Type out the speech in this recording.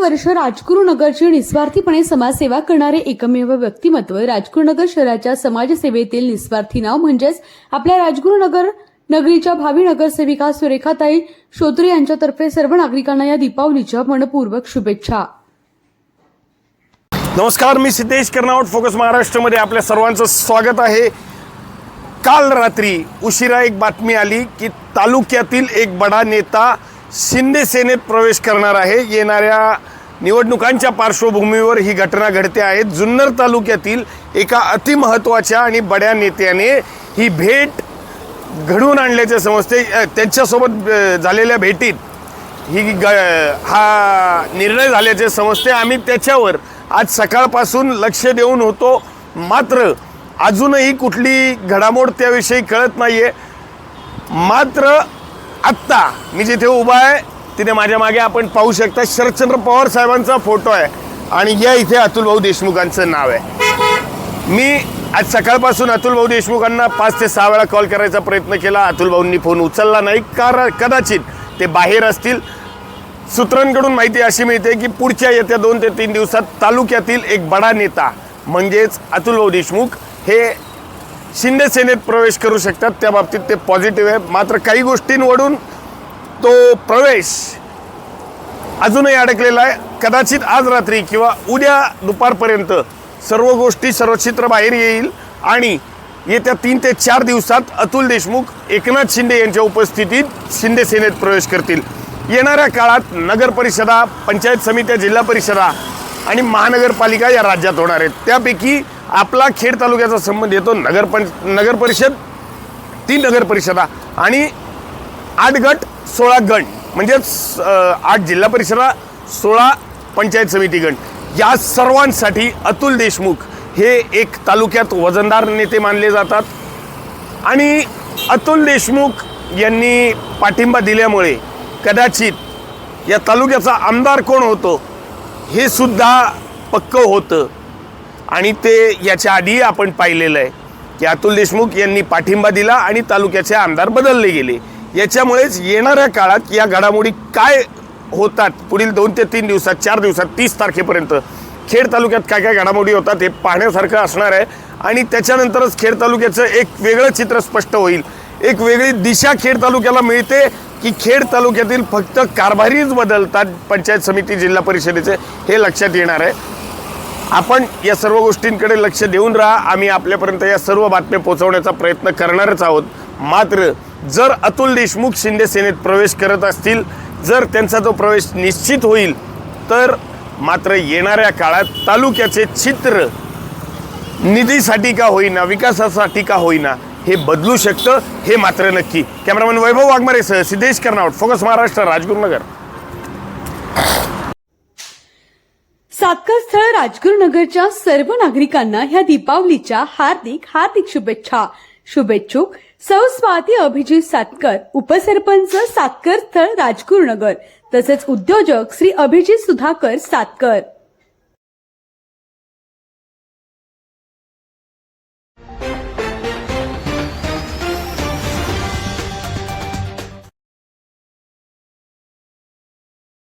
वर्ष राजगुरुनगरची निस्वार्थीपणे समाजसेवा करणारे एकमेव व्यक्तिमत्व राजगुरुनगर शहराच्या समाजसेवेतील निस्वार्थी नाव म्हणजेच आपल्या राजगुरुनगर नगरीच्या भावी नगरसेविका सुरेखाताई श्रोत्रे यांच्यातर्फे सर्व नागरिकांना या दीपावलीच्या मनपूर्वक शुभेच्छा. नमस्कार मी सिद्धेश कर्नावट फोकस महाराष्ट्रामध्ये आपल्या सर्वांचं स्वागत आहे. काल रात्री उशिरा एक बातमी आली की तालुक्यातील एक बडा नेता शिंदे सेनेत प्रवेश करणार आहे. येणाऱ्या निवडणुकांच्या पार्श्वभूमीवर ही घटना घडते आहे. जुन्नर तालुक्यातील एका अतिमहत्त्वाच्या आणि बड्या नेत्याने ही भेट घडवून आणल्याचे समजते. त्यांच्यासोबत झालेल्या भेटीत ही ग हा निर्णय झाल्याचे समजते. आम्ही त्याच्यावर आज सकाळपासून लक्ष देऊन होतो. मात्र अजूनही कुठली घडामोड त्याविषयी कळत नाही आहे मात्र आत्ता मी जिथे उभा आहे तिथे माझ्या मागे आपण पाहू शकता शरदचंद्र पवार साहेबांचा फोटो आहे आणि या इथे अतुल भाऊ देशमुखांचं नाव आहे. मी आज सकाळपासून अतुल भाऊ देशमुखांना पाच ते सहा वेळा कॉल करायचा प्रयत्न केला. अतुल भाऊंनी फोन उचलला नाही. कारण कदाचित ते बाहेर असतील. सूत्रांकडून माहिती अशी मिळते की पुढच्या येत्या दोन ते तीन दिवसात तालुक्यातील एक बडा नेता म्हणजेच अतुल भाऊ देशमुख हे शिंदे सेनेत प्रवेश करू शकतात. त्या बाबतीत ते पॉझिटिव्ह आहे. मात्र काही गोष्टींवरून तो प्रवेश अजूनही अडकलेला आहे. कदाचित आज रात्री किंवा उद्या दुपारपर्यंत सर्व गोष्टी सर्व चित्र बाहेर येईल आणि येत्या तीन ते चार दिवसात अतुल देशमुख एकनाथ शिंदे यांच्या उपस्थितीत शिंदे सेनेत प्रवेश करतील. येणाऱ्या काळात नगर परिषदा पंचायत समित्या जिल्हा परिषदा आणि महानगरपालिका या राज्यात होणार आहेत. त्यापैकी आपला खेड तालुक्याचा संबंध येतो नगर पं नगर परिषद तीन नगर परिषदा आणि आठ गट सोळा गण म्हणजेच आठ जिल्हा परिषदा सोळा पंचायत समिती गण. या सर्वांसाठी अतुल देशमुख हे एक तालुक्यात वजनदार नेते मानले जातात. आणि अतुल देशमुख यांनी पाठिंबा दिल्यामुळे कदाचित या तालुक्याचा आमदार कोण होतो हे सुद्धा पक्क होतं. आणि ते याच्या आधी आपण पाहिलेलं आहे की अतुल देशमुख यांनी पाठिंबा दिला आणि तालुक्याचे आमदार बदलले गेले. याच्यामुळेच येणाऱ्या काळात या घडामोडी काय होतात पुढील दोन ते तीन दिवसात चार दिवसात तीस तारखेपर्यंत खेड तालुक्यात काय काय घडामोडी होतात हे पाहण्यासारखं असणार आहे. आणि त्याच्यानंतरच खेड तालुक्याचं एक वेगळं चित्र स्पष्ट होईल. एक वेगळी दिशा खेड तालुक्याला मिळते की खेड तालुक्यातील फक्त कारभारीच बदलतात पंचायत समिती जिल्हा परिषदेचे हे लक्षात येणार आहे. आपण या सर्व गोष्टींकडे लक्ष देऊन राहा. आम्ही आपल्यापर्यंत या सर्व बातम्या पोहोचवण्याचा प्रयत्न करणारच आहोत. मात्र जर अतुल देशमुख शिंदे सेनेत प्रवेश करत असतील जर त्यांचा तो प्रवेश निश्चित होईल तर मात्र येणाऱ्या काळात तालुक्याचे चित्र निधीसाठी का होईना विकासासाठी का होईना हे बदलू शकतं हे मात्र नक्की. कॅमेरामॅन वैभव वाघमारेसह सिद्धेश कर्नावट फोकस महाराष्ट्र राजगुरुनगर. सातकर स्थळ राजगुरुनगरच्या सर्व नागरिकांना ह्या दीपावलीच्या हार्दिक हार्दिक शुभेच्छा. शुभेच्छुक सौ स्वाती अभिजित सातकर उपसरपंच सातकर स्थळ राजगुरुनगर तसेच उद्योजक श्री अभिजित सुधाकर सातकर.